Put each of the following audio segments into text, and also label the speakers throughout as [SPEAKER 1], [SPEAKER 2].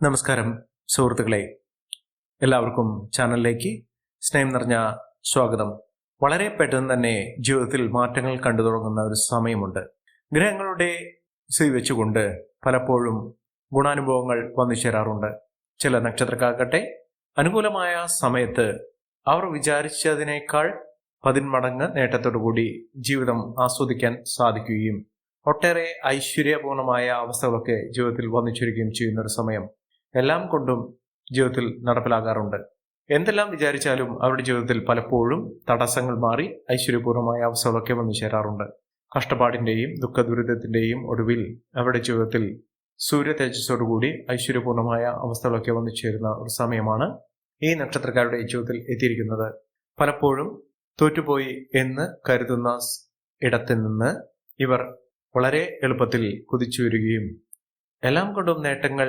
[SPEAKER 1] നമസ്കാരം സുഹൃത്തുക്കളെ. എല്ലാവർക്കും ചാനലിലേക്ക് സ്നേഹം നിറഞ്ഞ സ്വാഗതം. വളരെ പെട്ടെന്ന് തന്നെ ജീവിതത്തിൽ മാറ്റങ്ങൾ കണ്ടു തുടങ്ങുന്ന ഒരു സമയമുണ്ട്. ഗ്രഹങ്ങളുടെ സ്ഥിതി വെച്ചുകൊണ്ട് പലപ്പോഴും ഗുണാനുഭവങ്ങൾ വന്നു ചേരാറുണ്ട്. ചില നക്ഷത്രക്കാർക്കട്ടെ അനുകൂലമായ സമയത്ത് അവർ വിചാരിച്ചതിനേക്കാൾ പതിന്മടങ്ങ് നേട്ടത്തോടുകൂടി ജീവിതം ആസ്വദിക്കാൻ സാധിക്കുകയും ഒട്ടേറെ ഐശ്വര്യപൂർണമായ അവസ്ഥകളൊക്കെ ജീവിതത്തിൽ വന്നു ചെയ്യുന്ന ഒരു സമയം. എല്ലാം കൊണ്ടും ജീവിതത്തിൽ നടപ്പിലാകാറുണ്ട്. എന്തെല്ലാം വിചാരിച്ചാലും അവരുടെ ജീവിതത്തിൽ പലപ്പോഴും തടസ്സങ്ങൾ മാറി ഐശ്വര്യപൂർണമായ അവസ്ഥകളൊക്കെ വന്നു ചേരാറുണ്ട്. കഷ്ടപ്പാടിന്റെയും ദുഃഖദുരിതത്തിന്റെയും ഒടുവിൽ അവരുടെ ജീവിതത്തിൽ സൂര്യ തേജസ്സോടുകൂടി ഐശ്വര്യപൂർണമായ അവസ്ഥകളൊക്കെ വന്നു ചേരുന്ന ഒരു സമയമാണ് ഈ നക്ഷത്രക്കാരുടെ ജീവിതത്തിൽ എത്തിയിരിക്കുന്നത്. പലപ്പോഴും തോറ്റുപോയി എന്ന് കരുതുന്ന ഇടത്തിൽ നിന്ന് ഇവർ വളരെ എളുപ്പത്തിൽ കുതിച്ചു വരികയും എല്ലാം കൊണ്ടും നേട്ടങ്ങൾ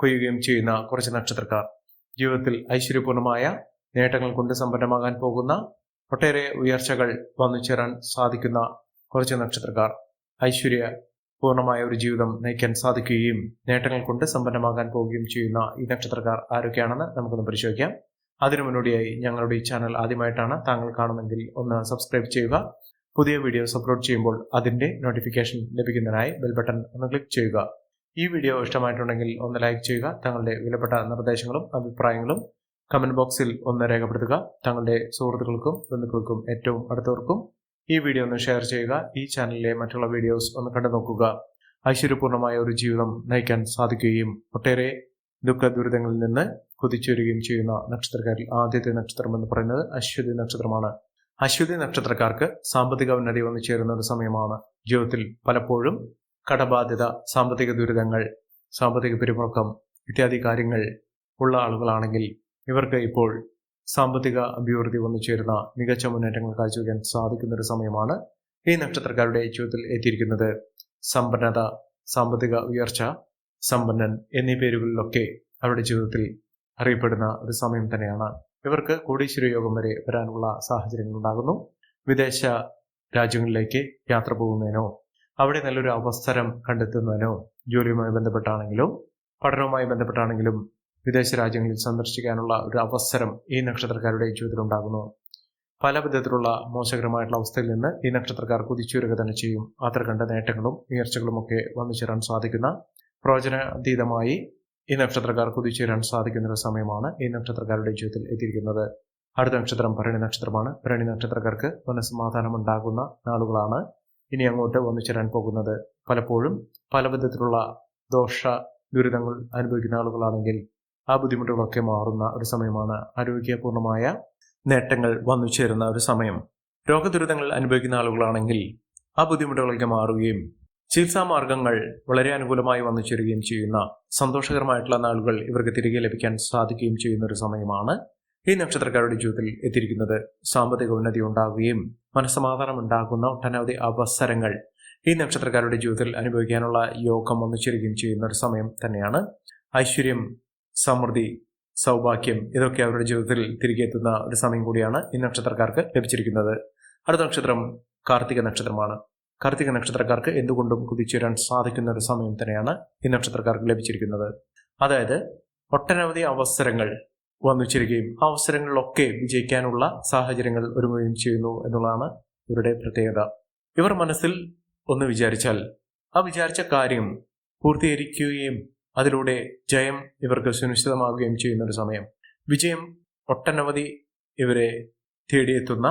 [SPEAKER 1] കൊയ്യുകയും ചെയ്യുന്ന കുറച്ച് നക്ഷത്രക്കാർ. ജീവിതത്തിൽ ഐശ്വര്യപൂർണമായ നേട്ടങ്ങൾ കൊണ്ട് സമ്പന്നമാകാൻ പോകുന്ന ഒട്ടേറെ ഉയർച്ചകൾ വന്നു ചേരാൻ സാധിക്കുന്ന കുറച്ച് നക്ഷത്രക്കാർ. ഐശ്വര്യ പൂർണമായ ഒരു ജീവിതം നയിക്കാൻ സാധിക്കുകയും നേട്ടങ്ങൾ കൊണ്ട് സമ്പന്നമാകാൻ പോവുകയും ചെയ്യുന്ന ഈ നക്ഷത്രക്കാർ ആരൊക്കെയാണെന്ന് നമുക്കൊന്ന് പരിശോധിക്കാം. അതിനു മുന്നോടിയായി ഞങ്ങളുടെ ഈ ചാനൽ ആദ്യമായിട്ടാണ് താങ്കൾ കാണുമെങ്കിൽ ഒന്ന് സബ്സ്ക്രൈബ് ചെയ്യുക. പുതിയ വീഡിയോസ് അപ്ലോഡ് ചെയ്യുമ്പോൾ അതിന്റെ നോട്ടിഫിക്കേഷൻ ലഭിക്കുന്നതിനായി ബെൽ ബട്ടൺ ഒന്ന് ക്ലിക്ക് ചെയ്യുക. ഈ വീഡിയോ ഇഷ്ടമായിട്ടുണ്ടെങ്കിൽ ഒന്ന് ലൈക്ക് ചെയ്യുക തങ്ങളുടെ വിലപ്പെട്ട നിർദ്ദേശങ്ങളും അഭിപ്രായങ്ങളും കമന്റ് ബോക്സിൽ ഒന്ന് രേഖപ്പെടുത്തുക. തങ്ങളുടെ സുഹൃത്തുക്കൾക്കും ബന്ധുക്കൾക്കും ഏറ്റവും അടുത്തവർക്കും ഈ വീഡിയോ ഒന്ന് ഷെയർ ചെയ്യുക. ഈ ചാനലിലെ മറ്റുള്ള വീഡിയോസ് ഒന്ന് കണ്ടു നോക്കുക. ഐശ്വര്യപൂർണമായ ഒരു ജീവിതം നയിക്കാൻ സാധിക്കുകയും ഒട്ടേറെ ദുഃഖ ദുരിതങ്ങളിൽ നിന്ന് കുതിച്ചുവരികയും ചെയ്യുന്ന നക്ഷത്രക്കാരിൽ ആദ്യത്തെ നക്ഷത്രം എന്ന് പറയുന്നത് അശ്വതി നക്ഷത്രമാണ്. അശ്വതി നക്ഷത്രക്കാർക്ക് സാമ്പത്തിക ഉന്നതി വന്നു ചേരുന്ന ഒരു സമയമാണ്. ജീവിതത്തിൽ പലപ്പോഴും കടബാധ്യത സാമ്പത്തിക ദുരിതങ്ങൾ സാമ്പത്തിക പിരിമുറുക്കം ഇത്യാദി കാര്യങ്ങൾ ഉള്ള ആളുകളാണെങ്കിൽ ഇവർക്ക് ഇപ്പോൾ സാമ്പത്തിക അഭിവൃദ്ധി വന്നു ചേരുന്ന മികച്ച മുന്നേറ്റങ്ങൾ കാഴ്ചവെക്കാൻ സാധിക്കുന്ന ഒരു സമയമാണ് ഈ നക്ഷത്രക്കാരുടെ ജീവിതത്തിൽ എത്തിയിരിക്കുന്നത്. സമ്പന്നത സാമ്പത്തിക ഉയർച്ച സമ്പന്നൻ എന്നീ പേരുകളിലൊക്കെ അവരുടെ ജീവിതത്തിൽ അറിയപ്പെടുന്ന ഒരു സമയം തന്നെയാണ്. ഇവർക്ക് കോടീശ്വര യോഗം വരെ വരാനുള്ള സാഹചര്യങ്ങൾ ഉണ്ടാകുന്നു വിദേശ രാജ്യങ്ങളിലേക്ക് യാത്ര പോകുന്നതിനോ അവിടെ നല്ലൊരു അവസരം കണ്ടെത്തുന്നതിനോ ജോലിയുമായി ബന്ധപ്പെട്ടാണെങ്കിലോ പഠനവുമായി ബന്ധപ്പെട്ടാണെങ്കിലും വിദേശ രാജ്യങ്ങളിൽ സന്ദർശിക്കാനുള്ള ഒരു അവസരം ഈ നക്ഷത്രക്കാരുടെ ജീവിതത്തിൽ ഉണ്ടാകുന്നു പല വിധത്തിലുള്ള മോശകരമായിട്ടുള്ള അവസ്ഥയിൽ നിന്ന് ഈ നക്ഷത്രക്കാർ കുതിച്ചുയരുക തന്നെ ചെയ്യും. അത്ര കണ്ട നേട്ടങ്ങളും ഉയർച്ചകളും ഒക്കെ വന്നു ചേരാൻ സാധിക്കുന്ന പ്രവചനാതീതമായി ഈ നക്ഷത്രക്കാർ കുതിച്ചുവരാൻ സാധിക്കുന്ന ഒരു സമയമാണ് ഈ നക്ഷത്രക്കാരുടെ ജീവിതത്തിൽ എത്തിയിരിക്കുന്നത്. അടുത്ത നക്ഷത്രം ഭരണി നക്ഷത്രമാണ്. ഭരണി നക്ഷത്രക്കാർക്ക് മനസ്സമാധാനം ഉണ്ടാകുന്ന നാളുകളാണ് ഇനി അങ്ങോട്ട് വന്നു ചേരാൻ പോകുന്നത് പലപ്പോഴും പല വിധത്തിലുള്ള ദോഷ ദുരിതങ്ങൾ അനുഭവിക്കുന്ന ആളുകളാണെങ്കിൽ ആ ബുദ്ധിമുട്ടുകളൊക്കെ മാറുന്ന ഒരു സമയമാണ് ആരോഗ്യപൂർണമായ നേട്ടങ്ങൾ വന്നു ചേരുന്ന ഒരു സമയം. രോഗദുരിതങ്ങൾ അനുഭവിക്കുന്ന ആളുകളാണെങ്കിൽ ആ ബുദ്ധിമുട്ടുകളൊക്കെ മാറുകയും ചികിത്സാ മാർഗങ്ങൾ വളരെ അനുകൂലമായി വന്നു ചേരുകയും ചെയ്യുന്ന സന്തോഷകരമായിട്ടുള്ള നാളുകൾ ഇവർക്ക് തിരികെ ലഭിക്കാൻ സാധിക്കുകയും ചെയ്യുന്ന ഒരു സമയമാണ് ഈ നക്ഷത്രക്കാരുടെ ജീവിതത്തിൽ എത്തിയിരിക്കുന്നത് സാമ്പത്തിക ഉന്നതി ഉണ്ടാകുകയും മനസ്സമാധാനം ഉണ്ടാകുന്ന ഒട്ടനവധി അവസരങ്ങൾ ഈ നക്ഷത്രക്കാരുടെ ജീവിതത്തിൽ അനുഭവിക്കാനുള്ള യോഗം വന്നിച്ചിരിക്കുകയും ചെയ്യുന്ന ഒരു സമയം തന്നെയാണ്. ഐശ്വര്യം സമൃദ്ധി സൗഭാഗ്യം ഇതൊക്കെ അവരുടെ ജീവിതത്തിൽ തിരികെ എത്തുന്ന ഒരു സമയം കൂടിയാണ് ഈ നക്ഷത്രക്കാർക്ക് ലഭിച്ചിരിക്കുന്നത്. അടുത്ത നക്ഷത്രം കാർത്തിക നക്ഷത്രമാണ്. കാർത്തിക നക്ഷത്രക്കാർക്ക് എന്തുകൊണ്ടും കുതിച്ചേരാൻ സാധിക്കുന്ന ഒരു സമയം തന്നെയാണ് ഈ നക്ഷത്രക്കാർക്ക് ലഭിച്ചിരിക്കുന്നത്. അതായത് ഒട്ടനവധി അവസരങ്ങൾ വന്നു ചേരുകയും ആ അവസരങ്ങളിലൊക്കെ വിജയിക്കാനുള്ള സാഹചര്യങ്ങൾ ഒരുങ്ങുകയും ചെയ്യുന്നു എന്നുള്ളതാണ് ഇവരുടെ പ്രത്യേകത. ഇവർ മനസ്സിൽ ഒന്ന് വിചാരിച്ചാൽ ആ വിചാരിച്ച കാര്യം പൂർത്തീകരിക്കുകയും അതിലൂടെ ജയം ഇവർക്ക് സുനിശ്ചിതമാവുകയും ചെയ്യുന്ന ഒരു സമയം. വിജയം ഒട്ടനവധി ഇവരെ തേടിയെത്തുന്ന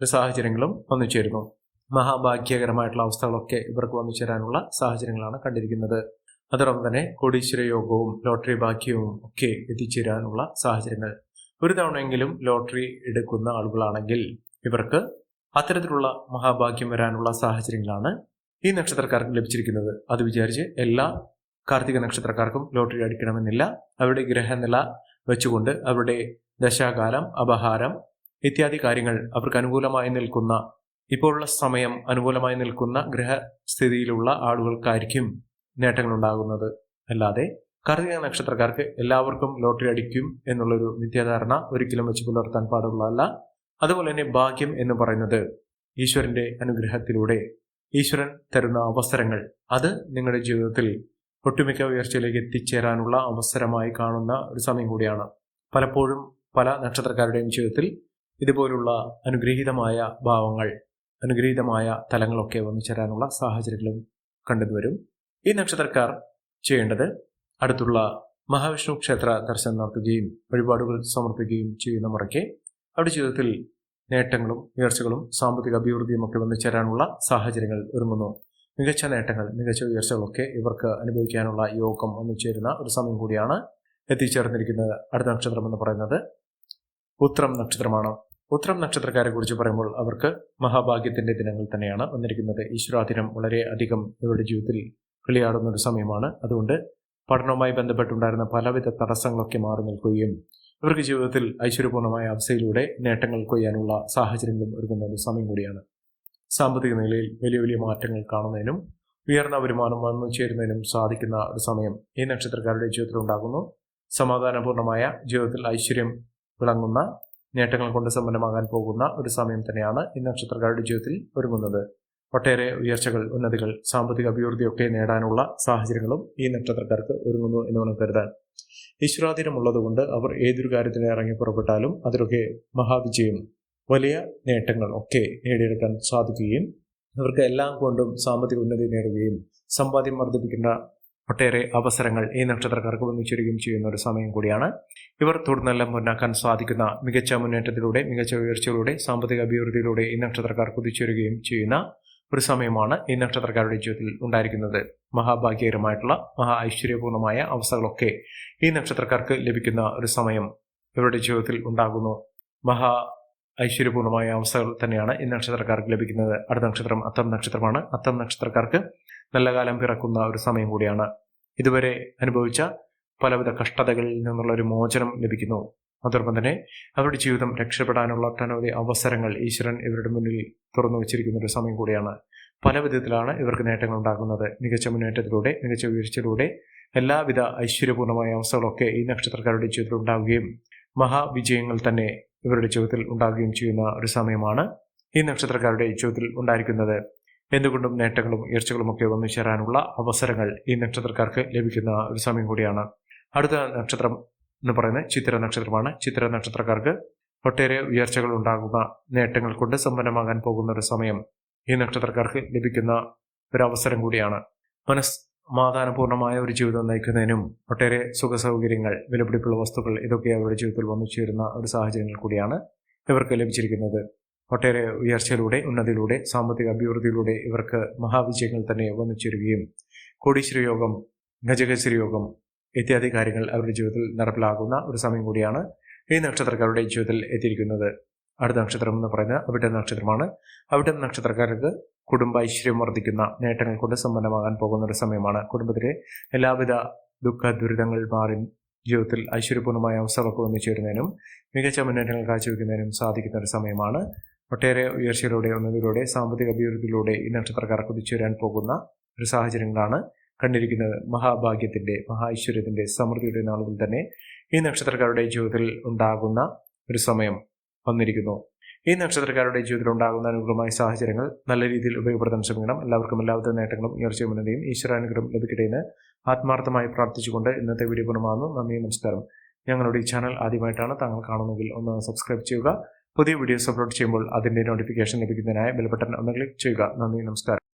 [SPEAKER 1] ഒരു സാഹചര്യങ്ങളും വന്നു ചേരുന്നു മഹാഭാഗ്യകരമായിട്ടുള്ള അവസ്ഥകളൊക്കെ ഇവർക്ക് വന്നു ചേരാനുള്ള സാഹചര്യങ്ങളാണ് കണ്ടിരിക്കുന്നത്. അതോടൊപ്പം തന്നെ കോടീശ്വര യോഗവും ലോട്ടറി ബാക്കിയവും ഒക്കെ എത്തിച്ചേരാനുള്ള സാഹചര്യങ്ങൾ. ഒരു തവണയെങ്കിലും ലോട്ടറി എടുക്കുന്ന ആളുകളാണെങ്കിൽ ഇവർക്ക് അത്തരത്തിലുള്ള മഹാഭാഗ്യം വരാനുള്ള സാഹചര്യങ്ങളാണ് ഈ നക്ഷത്രക്കാർക്ക് ലഭിച്ചിരിക്കുന്നത്. അത് വിചാരിച്ച് എല്ലാ കാർത്തിക നക്ഷത്രക്കാർക്കും ലോട്ടറി അടിക്കണമെന്നില്ല. അവരുടെ ഗ്രഹനില വെച്ചുകൊണ്ട് അവരുടെ ദശാകാലം അപഹാരം ഇത്യാദി കാര്യങ്ങൾ അവർക്ക് അനുകൂലമായി നിൽക്കുന്ന ഇപ്പോഴുള്ള സമയം അനുകൂലമായി നിൽക്കുന്ന ഗ്രഹസ്ഥിതിയിലുള്ള ആളുകൾക്കായിരിക്കും നേട്ടങ്ങൾ ഉണ്ടാകുന്നത് അല്ലാതെ കാർത്തിക നക്ഷത്രക്കാർക്ക് എല്ലാവർക്കും ലോട്ടറി അടിക്കും എന്നുള്ളൊരു നിത്യധാരണ ഒരിക്കലും വെച്ച് പുലർത്താൻ പാടുള്ളതല്ല. അതുപോലെ തന്നെ ഭാഗ്യം എന്ന് പറയുന്നത് ഈശ്വരന്റെ അനുഗ്രഹത്തിലൂടെ. ഈശ്വരൻ തരുന്ന അവസരങ്ങൾ അത് നിങ്ങളുടെ ജീവിതത്തിൽ ഒട്ടുമിക്ക ഉയർച്ചയിലേക്ക് എത്തിച്ചേരാനുള്ള അവസരമായി കാണുന്ന ഒരു സമയം കൂടിയാണ്. പലപ്പോഴും പല നക്ഷത്രക്കാരുടെയും ജീവിതത്തിൽ ഇതുപോലുള്ള അനുഗ്രഹീതമായ ഭാവങ്ങൾ അനുഗ്രഹീതമായ തലങ്ങളൊക്കെ വന്നു ചേരാനുള്ള സാഹചര്യങ്ങളും കണ്ടുവരും. ഈ നക്ഷത്രക്കാർ ചെയ്യേണ്ടത് അടുത്തുള്ള മഹാവിഷ്ണു ക്ഷേത്ര ദർശനം നടത്തുകയും വഴിപാടുകൾ സമർപ്പിക്കുകയും ചെയ്യുന്ന മുറയ്ക്ക് അവരുടെ ജീവിതത്തിൽ നേട്ടങ്ങളും ഉയർച്ചകളും സാമ്പത്തിക അഭിവൃദ്ധിയും ഒക്കെ വന്നു ചേരാനുള്ള സാഹചര്യങ്ങൾ ഒരുങ്ങുന്നു. മികച്ച നേട്ടങ്ങൾ മികച്ച ഉയർച്ചകളൊക്കെ ഇവർക്ക് അനുഭവിക്കാനുള്ള യോഗം വന്നു ചേരുന്ന ഒരു സമയം കൂടിയാണ് എത്തിച്ചേർന്നിരിക്കുന്നത് അടുത്ത നക്ഷത്രം എന്ന് പറയുന്നത് ഉത്രം നക്ഷത്രമാണ്. ഉത്രം നക്ഷത്രക്കാരെ കുറിച്ച് പറയുമ്പോൾ അവർക്ക് മഹാഭാഗ്യത്തിന്റെ ദിനങ്ങൾ തന്നെയാണ് വന്നിരിക്കുന്നത്. ഈശ്വരാധീനം വളരെ അധികം ഇവരുടെ ജീവിതത്തിൽ കളിയാടുന്ന ഒരു സമയമാണ്. അതുകൊണ്ട് പഠനവുമായി ബന്ധപ്പെട്ടുണ്ടായിരുന്ന പലവിധ തടസ്സങ്ങളൊക്കെ മാറി നിൽക്കുകയും ഇവർക്ക് ജീവിതത്തിൽ ഐശ്വര്യപൂർണമായ അവസ്ഥയിലൂടെ നേട്ടങ്ങൾ കൊയ്യാനുള്ള സാഹചര്യങ്ങളും ഒരുങ്ങുന്ന ഒരു സമയം കൂടിയാണ്. സാമ്പത്തിക നിലയിൽ വലിയ വലിയ മാറ്റങ്ങൾ കാണുന്നതിനും ഉയർന്ന വരുമാനം വന്നു ചേരുന്നതിനും സാധിക്കുന്ന ഒരു സമയം ഈ നക്ഷത്രക്കാരുടെ ജീവിതത്തിൽ ഉണ്ടാകുന്നു. സമാധാനപൂർണമായ ജീവിതത്തിൽ ഐശ്വര്യം വിളങ്ങുന്ന നേട്ടങ്ങൾ കൊണ്ട് സമ്പന്നമാകാൻ പോകുന്ന ഒരു സമയം തന്നെയാണ് ഈ നക്ഷത്രക്കാരുടെ ജീവിതത്തിൽ ഒരുങ്ങുന്നത്. ഒട്ടേറെ ഉയർച്ചകൾ ഉന്നതികൾ സാമ്പത്തിക അഭിവൃദ്ധിയൊക്കെ നേടാനുള്ള സാഹചര്യങ്ങളും ഈ നക്ഷത്രക്കാർക്ക് ഒരുങ്ങുന്നു എന്ന് വേണം കരുതാൻ. ഈശ്വരാധീനമുള്ളതുകൊണ്ട് അവർ ഏതൊരു കാര്യത്തിന് ഇറങ്ങി പുറപ്പെട്ടാലും അതിലൊക്കെ മഹാവിജയം വലിയ നേട്ടങ്ങൾ ഒക്കെ നേടിയെടുക്കാൻ സാധിക്കുകയും അവർക്ക് എല്ലാം കൊണ്ടും സാമ്പത്തിക ഉന്നതി നേടുകയും സമ്പാദ്യം വർദ്ധിപ്പിക്കേണ്ട ഒട്ടേറെ അവസരങ്ങൾ ഈ നക്ഷത്രക്കാർക്ക് വന്നിച്ചേരുകയും ചെയ്യുന്ന ഒരു സമയം കൂടിയാണ്. ഇവർ തുടർന്നെല്ലാം മുന്നാക്കാൻ സാധിക്കുന്ന മികച്ച മുന്നേറ്റത്തിലൂടെ മികച്ച ഉയർച്ചയിലൂടെ സാമ്പത്തിക അഭിവൃദ്ധിയിലൂടെ ഈ നക്ഷത്രക്കാർ കുതിച്ചേരുകയും ചെയ്യുന്ന ഒരു സമയമാണ് ഈ നക്ഷത്രക്കാരുടെ ജീവിതത്തിൽ ഉണ്ടായിരിക്കുന്നത്. മഹാഭാഗ്യകരമായിട്ടുള്ള മഹാ ഐശ്വര്യപൂർണമായ അവസ്ഥകളൊക്കെ ഈ നക്ഷത്രക്കാർക്ക് ലഭിക്കുന്ന ഒരു സമയം ഇവരുടെ ജീവിതത്തിൽ ഉണ്ടാകുന്നു. മഹാ ഐശ്വര്യപൂർണമായ അവസ്ഥകൾ തന്നെയാണ് ഈ നക്ഷത്രക്കാർക്ക് ലഭിക്കുന്നത്. അടുത്ത നക്ഷത്രം അത്തം നക്ഷത്രമാണ്. അത്തം നക്ഷത്രക്കാർക്ക് നല്ല കാലം പിറക്കുന്ന ഒരു സമയം കൂടിയാണ്. ഇതുവരെ അനുഭവിച്ച പലവിധ കഷ്ടതകളിൽ നിന്നുള്ള ഒരു മോചനം ലഭിക്കുന്നു. അതോടൊപ്പം തന്നെ അവരുടെ ജീവിതം രക്ഷപ്പെടാനുള്ള ഒട്ടനവധി അവസരങ്ങൾ ഈശ്വരൻ ഇവരുടെ മുന്നിൽ തുറന്നു വച്ചിരിക്കുന്ന ഒരു സമയം കൂടിയാണ്. പല വിധത്തിലാണ് ഇവർക്ക് നേട്ടങ്ങൾ ഉണ്ടാകുന്നത്. മികച്ച മുന്നേറ്റത്തിലൂടെ മികച്ച വീഴ്ചയിലൂടെ എല്ലാവിധ ഐശ്വര്യപൂർണമായ അവസ്ഥകളൊക്കെ ഈ നക്ഷത്രക്കാരുടെ ജീവിതത്തിൽ ഉണ്ടാവുകയും മഹാവിജയങ്ങൾ തന്നെ ഇവരുടെ ജീവിതത്തിൽ ഉണ്ടാകുകയും ചെയ്യുന്ന ഒരു സമയമാണ് ഈ നക്ഷത്രക്കാരുടെ ജീവിതത്തിൽ ഉണ്ടായിരിക്കുന്നത്. എന്തുകൊണ്ടും നേട്ടങ്ങളും ഉയർച്ചകളും ഒക്കെ വന്നു ചേരാനുള്ള അവസരങ്ങൾ ഈ നക്ഷത്രക്കാർക്ക് ലഭിക്കുന്ന ഒരു സമയം കൂടിയാണ്. അടുത്ത നക്ഷത്രം എന്ന് പറയുന്ന ചിത്ര നക്ഷത്രമാണ്. ചിത്ര നക്ഷത്രക്കാർക്ക് ഒട്ടേറെ ഉയർച്ചകൾ ഉണ്ടാകുന്ന നേട്ടങ്ങൾ കൊണ്ട് സമ്പന്നമാകാൻ പോകുന്ന ഒരു സമയം ഈ നക്ഷത്രക്കാർക്ക് ലഭിക്കുന്ന ഒരു അവസരം കൂടിയാണ്. മനസ് സമാധാനപൂർണമായ ഒരു ജീവിതം നയിക്കുന്നതിനും ഒട്ടേറെ സുഖ സൗകര്യങ്ങൾ വിലപിടിപ്പുള്ള വസ്തുക്കൾ ഇതൊക്കെ അവരുടെ ജീവിതത്തിൽ വന്നു ചേരുന്ന ഒരു സാഹചര്യങ്ങൾ കൂടിയാണ് ഇവർക്ക് ലഭിച്ചിരിക്കുന്നത്. ഒട്ടേറെ ഉയർച്ചയിലൂടെ ഉന്നതിയിലൂടെ സാമ്പത്തിക അഭിവൃദ്ധിയിലൂടെ ഇവർക്ക് മഹാവിജയങ്ങൾ തന്നെ വന്നു ചേരുകയും കോടീശ്വര യോഗം ഗജകശ്വര യോഗം ഇത്യാദി കാര്യങ്ങൾ അവരുടെ ജീവിതത്തിൽ നടപ്പിലാകുന്ന ഒരു സമയം കൂടിയാണ് ഈ നക്ഷത്രക്കാരുടെ ജീവിതത്തിൽ എത്തിയിരിക്കുന്നത്. അടുത്ത നക്ഷത്രം എന്ന് പറയുന്നത് അവിടെ നക്ഷത്രമാണ്. അവിടെ നക്ഷത്രക്കാർക്ക് കുടുംബ ഐശ്വര്യം വർദ്ധിക്കുന്ന നേട്ടങ്ങൾ കൊണ്ട് സമ്പന്നമാകാൻ പോകുന്ന ഒരു സമയമാണ്. കുടുംബത്തിലെ എല്ലാവിധ ദുഃഖ ദുരിതങ്ങൾ മാറി ജീവിതത്തിൽ ഐശ്വര്യപൂർണമായ അവസരമൊക്കെ വന്നു ചേരുന്നതിനും മികച്ച മുന്നേറ്റങ്ങൾ കാഴ്ചവെക്കുന്നതിനും സാധിക്കുന്ന ഒരു സമയമാണ്. ഒട്ടേറെ ഉയർച്ചയിലൂടെ ഉന്നതിലൂടെ സാമ്പത്തിക അഭിവൃദ്ധിയിലൂടെ ഈ നക്ഷത്രക്കാർ കുതിച്ചുവരാൻ പോകുന്ന ഒരു സാഹചര്യങ്ങളാണ്. കണ്ടിരിക്കുന്നത് മഹാഭാഗ്യത്തിന്റെ മഹാ ഐശ്വര്യത്തിന്റെ സമൃദ്ധിയുടെ നാളുകൾ തന്നെ ഈ നക്ഷത്രക്കാരുടെ ജീവിതത്തിൽ ഉണ്ടാകുന്ന ഒരു സമയം വന്നിരിക്കുന്നു. ഈ നക്ഷത്രക്കാരുടെ ജീവിതത്തിൽ ഉണ്ടാകുന്ന അനുകൂലമായ സാഹചര്യങ്ങൾ നല്ല രീതിയിൽ ഉപയോഗപ്പെടുത്താൻ ശ്രമിക്കണം. എല്ലാവർക്കും എല്ലാവിധ നേട്ടങ്ങളും ഉയർച്ചയും ഉന്നതിയും ഈശ്വരാനുഗ്രഹം ലഭിക്കട്ടെ എന്ന് ആത്മാർത്ഥമായി പ്രാർത്ഥിച്ചുകൊണ്ട് ഇന്നത്തെ വീഡിയോ പൂർണമാകുന്നു. നന്ദി നമസ്കാരം. ഞങ്ങളുടെ ഈ ചാനൽ ആദ്യമായിട്ടാണ് താങ്കൾ കാണുന്നതെങ്കിൽ ഒന്ന് സബ്സ്ക്രൈബ് ചെയ്യുക. പുതിയ വീഡിയോസ് അപ്ലോഡ് ചെയ്യുമ്പോൾ അതിന്റെ നോട്ടിഫിക്കേഷൻ ലഭിക്കുന്നതിനായി ബെൽ ബട്ടൺ ഒന്ന് ക്ലിക്ക് ചെയ്യുക. നന്ദി നമസ്കാരം.